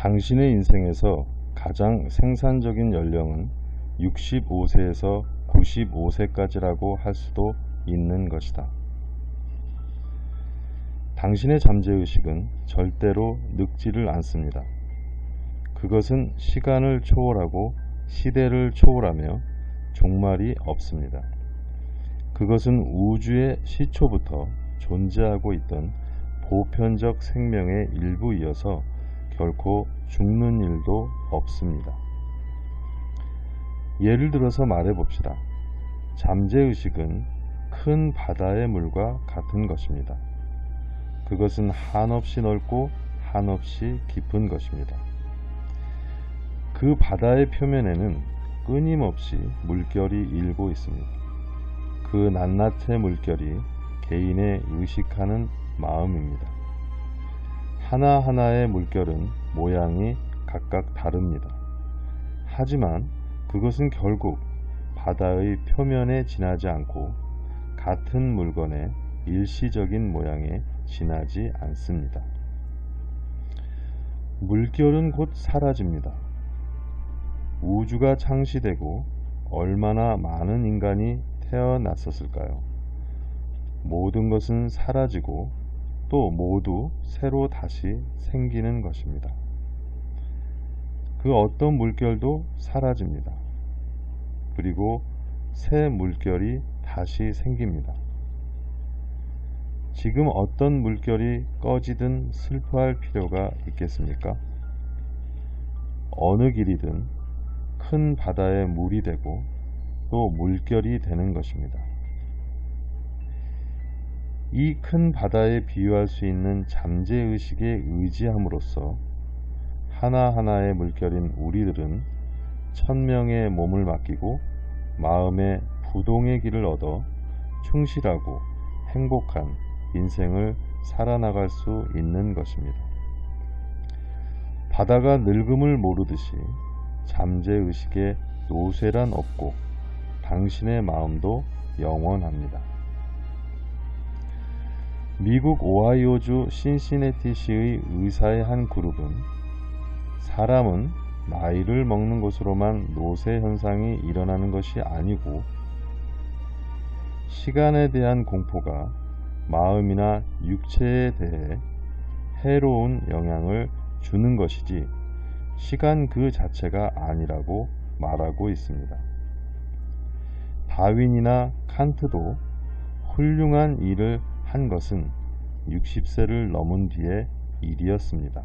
당신의 인생에서 가장 생산적인 연령은 65세에서 95세까지라고 할 수도 있는 것이다. 당신의 잠재의식은 절대로 늙지를 않습니다. 그것은 시간을 초월하고 시대를 초월하며 종말이 없습니다. 그것은 우주의 시초부터 존재하고 있던 보편적 생명의 일부이어서 결코 죽는 일도 없습니다. 예를 들어서 말해 봅시다. 잠재의식은 큰 바다의 물과 같은 것입니다. 그것은 한없이 넓고 한없이 깊은 것입니다. 그 바다의 표면에는 끊임없이 물결이 일고 있습니다. 그 낱낱의 물결이 개인의 의식하는 마음입니다. 하나하나의 물결은 모양이 각각 다릅니다. 하지만 그것은 결국 바다의 표면에 지나지 않고 같은 물건의 일시적인 모양에 지나지 않습니다. 물결은 곧 사라집니다. 우주가 창시되고 얼마나 많은 인간이 태어났었을까요? 모든 것은 사라지고 또 모두 새로 다시 생기는 것입니다. 그 어떤 물결도 사라집니다. 그리고 새 물결이 다시 생깁니다. 지금 어떤 물결이 꺼지든 슬퍼할 필요가 있겠습니까? 어느 길이든 큰 바다에 물이 되고 또 물결이 되는 것입니다. 이 큰 바다에 비유할 수 있는 잠재의식에 의지함으로써 하나하나의 물결인 우리들은 천명의 몸을 맡기고 마음의 부동의 길을 얻어 충실하고 행복한 인생을 살아나갈 수 있는 것입니다. 바다가 늙음을 모르듯이 잠재의식에 노쇠란 없고 당신의 마음도 영원합니다. 미국 오하이오주 신시내티시의 의사의 한 그룹은 사람은 나이를 먹는 것으로만 노쇠 현상이 일어나는 것이 아니고 시간에 대한 공포가 마음이나 육체에 대해 해로운 영향을 주는 것이지 시간 그 자체가 아니라고 말하고 있습니다. 다윈이나 칸트도 훌륭한 일을 한 것은 60세를 넘은 뒤의 일이었습니다.